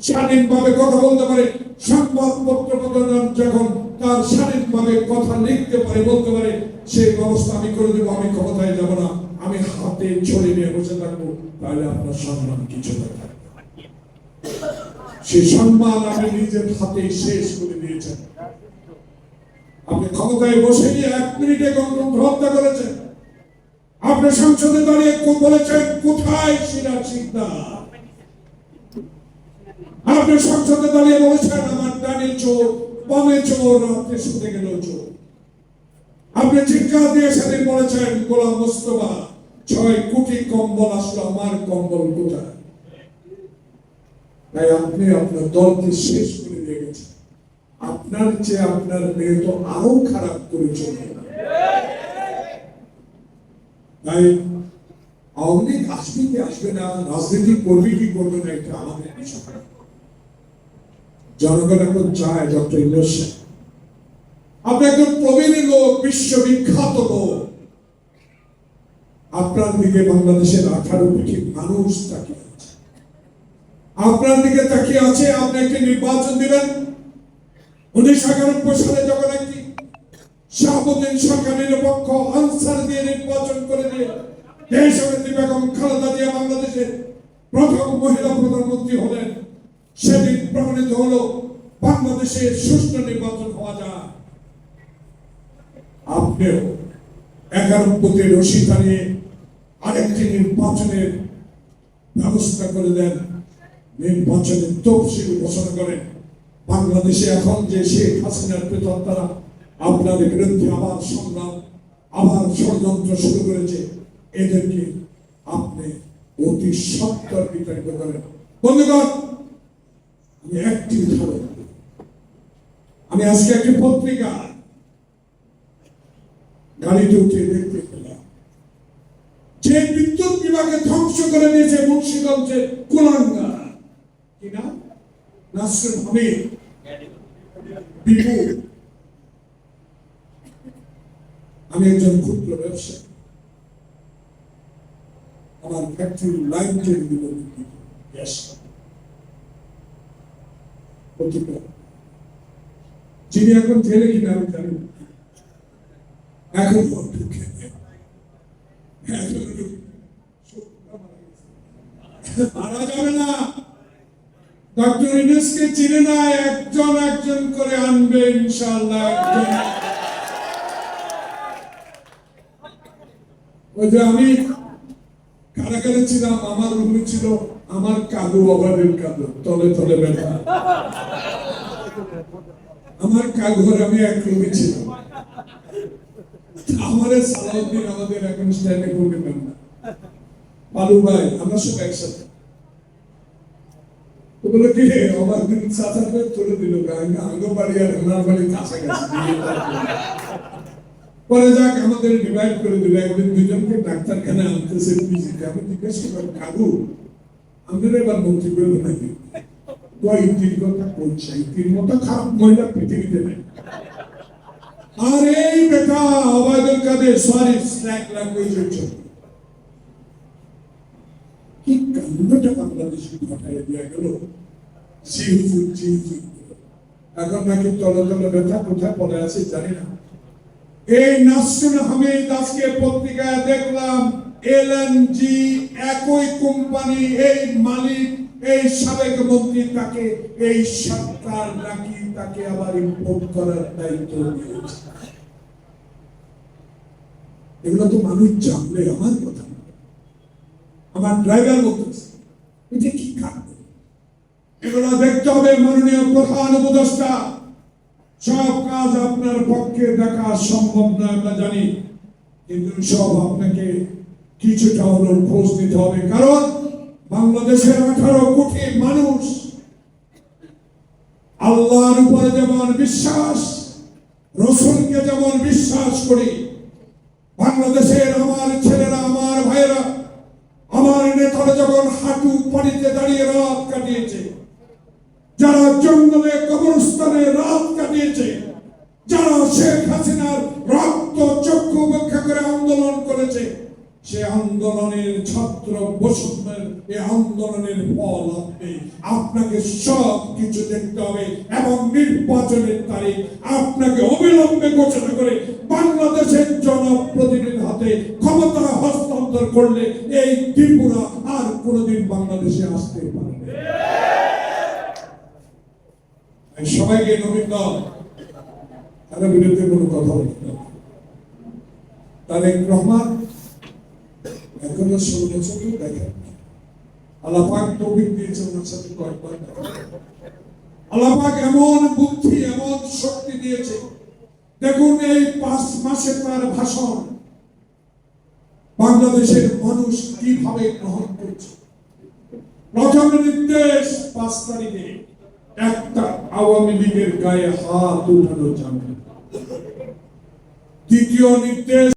স্বাধীনভাবে কথা বলতে পারে সংবাদপত্র প্রকাশন যখন তার স্বাধীনভাবে কথা লিখতে পারে, বলতে পারে, সেই ব্যবস্থা আমি করে দেবো, আমি ক্ষমতায় যাব না, আমি হাতে ছড়ে নিয়ে বসে থাকব, তাহলে আপনার সম্মান কিছু না সেই সম্মান আপনি নিজের হাতে শেষ করে দিয়েছেন। আপনি ক্ষমতায় বসে গিয়ে এক মিনিটে গণতন্ত্র হত্যা করেছেন। আপনি সংসদে দাঁড়িয়ে বলেছেন, কোথায় সিরাজ সিকদার আপনি সংসদে দাঁড়িয়ে বলেছেন, আমার ডানে চোর বামে চোর আপনি শুতে গেল চোর। আপনি চিৎকার দিয়ে সেদিন বলেছেন, গোলাম মোস্তফা, ছয় কোটি কম্বল আসলো আমার কম্বল কোথায়? তাই আপনি আপনার দলকে শেষ করে দিয়ে গেছেন। আপনার চেয়ে আপনার মেয়ে তো আরও খারাপ করে চলে তাই আওয়ামী লীগ আসবে কি আসবে না, রাজনীতি করবে কি করবে না, এটা আমাদের বিষয়। জনগণ এখন চায় ডক্টর ইউনুস আপনি একজন প্রবীণ লোক, বিশ্ববিখ্যাত লোক। আপনার দিকে বাংলাদেশের আঠারো কোটি মানুষ তাকিয়ে আপনার দিকে তাকিয়ে আছে, আপনি একটি নির্বাচন দিবেন। উনিশশো একানব্বই সালে যখন একটি শাহাবুদ্দিন সরকার নিরপেক্ষ আনসার দিয়ে নির্বাচন করে দিয়ে দেশ বেগম খালেদা জিয়া বাংলাদেশের প্রথম মহিলা প্রধানমন্ত্রী হলেন সেদিন প্রমাণিত হলো বাংলাদেশের সুষ্ঠু নির্বাচন হওয়া যায়। আপনিও একানব্বইতে রশি টানিয়ে আরেকটি নির্বাচনের ব্যবস্থা করে দেন। নির্বাচনের তফসিল ঘোষণা করেন। বাংলাদেশে এখন যে শেখ হাসিনার পেতন তারা আপনাদের বিরুদ্ধে আবার সংগ্রাম, আবার ষড়যন্ত্র শুরু করেছে, এদেরকে আপনি অতি সত্তর বিতাড়িত করেন। বন্ধুগণ একটি উদাহরণ আমি আজকে একটি পত্রিকা গাড়িতে উঠে দেখতে পেলাম। যে বিদ্যুৎ বিভাগে ধ্বংস করে দিয়েছে মুন্সিগঞ্জের কুলাঙ্গা কি না হামিদ। আমি একজন ক্ষুদ্র ব্যবসায়ী। আমার ফ্যাক্টরি লাইন ট্রেন দিব গ্যাস পত্রিকা। যিনি এখন কিনা আমি জানি। এখন মারা যাবে না। ডক্টর ইনেসকে চিনে না, একজন একজন করে আনবে ইনশাআল্লাহ, একজন। ওই যে আমি কারাগারে ছিলাম, আমার রুমে ছিল। আমার কাদু অভাবের কাদু তলে তলে ব্যথা। আমার কাঘর আমি এক রুমে ছিলাম। আমাদের সালাউদ্দিন আমাদের এখন স্ট্যান্ডে করবে না ভাই, আমরা সব একসাথে। পরে যাক, আমাদের ডিভাইড করে দিল। একদিন দুজনকে ডাক্তারখানা আনতেছে আমি জিজ্ঞেস করলাম, কাকু আমাদের এবার করব নাকি কথা ইতির মতো খারাপ মহিলা পৃথিবীতে নেই। আর এই বেটা কাদের সরি ল্যাঙ্গুয়েজের জন্য। কি কাণ্ডটা বাংলাদেশে দেওয়া গেল? এখন নাকি ব্যথা কোথায় পড়ে আছে, জানি না। এই নাসরুল হামিদ আজকে পত্রিকায় দেখলাম এলএনজি একই কোম্পানি, এই মালিক, এই সাবেক মন্ত্রী তাকে এই সরকার নাকি তাকে আবার ইম্পোর্ট করার দায়িত্ব দিয়েছে। এগুলো তো মানুষ জানলে আমার কথা আমার ড্রাইভার বলতেছে এটা কি এগুলো দেখতে হবে মাননীয় প্রধান উপদেষ্টা। সব কাজ আপনার পক্ষে দেখা সম্ভব না, আমরা জানি। কিন্তু সব আপনাকে কিছুটা হলো খোঁজ নিতে হবে। কারণ বাংলাদেশের আঠারো কোটি মানুষ আল্লাহর উপরে যেমন বিশ্বাস, রসুলকে যেমন বিশ্বাস করি, বাংলাদেশের আমার ছেলেরা, আমার ভাইয়েরা, আমার নেতারা যখন হাঁটু পানিতে দাঁড়িয়ে রাত কাটিয়েছে, যারা জঙ্গলে আন্দোলনের ফল আপনি আপনাকে সব কিছু দেখতে হবে এবং নির্বাচনের তারিখ আপনাকে অবিলম্বে ঘোষণা করে বাংলাদেশের জনপ্রতিনিধির হাতে ক্ষমতা হস্তান্তর করলে এই ত্রিপুরা আর কোনোদিন বাংলাদেশে আসতে। আমি সবাইকে নবীন তার বিরুদ্ধে কোনো কথা বলতে। তারেক রহমান, এখনও ষোলো বছর কেউ আল্লাপাক তৌফিক দিয়েছে ওনার সাথে কয়েকবার। আল্লাপাক এমন বুদ্ধি, এমন শক্তি দিয়েছে দেখুন এই পাঁচ মাসে তার ভাষণ বাংলাদেশের মানুষ কীভাবে গ্রহণ করছে প্রথম নির্দেশ পাঁচ তারিখে একটা আওয়ামী লীগের গায়ে হাত উঠানো যাবে। দ্বিতীয় নির্দেশ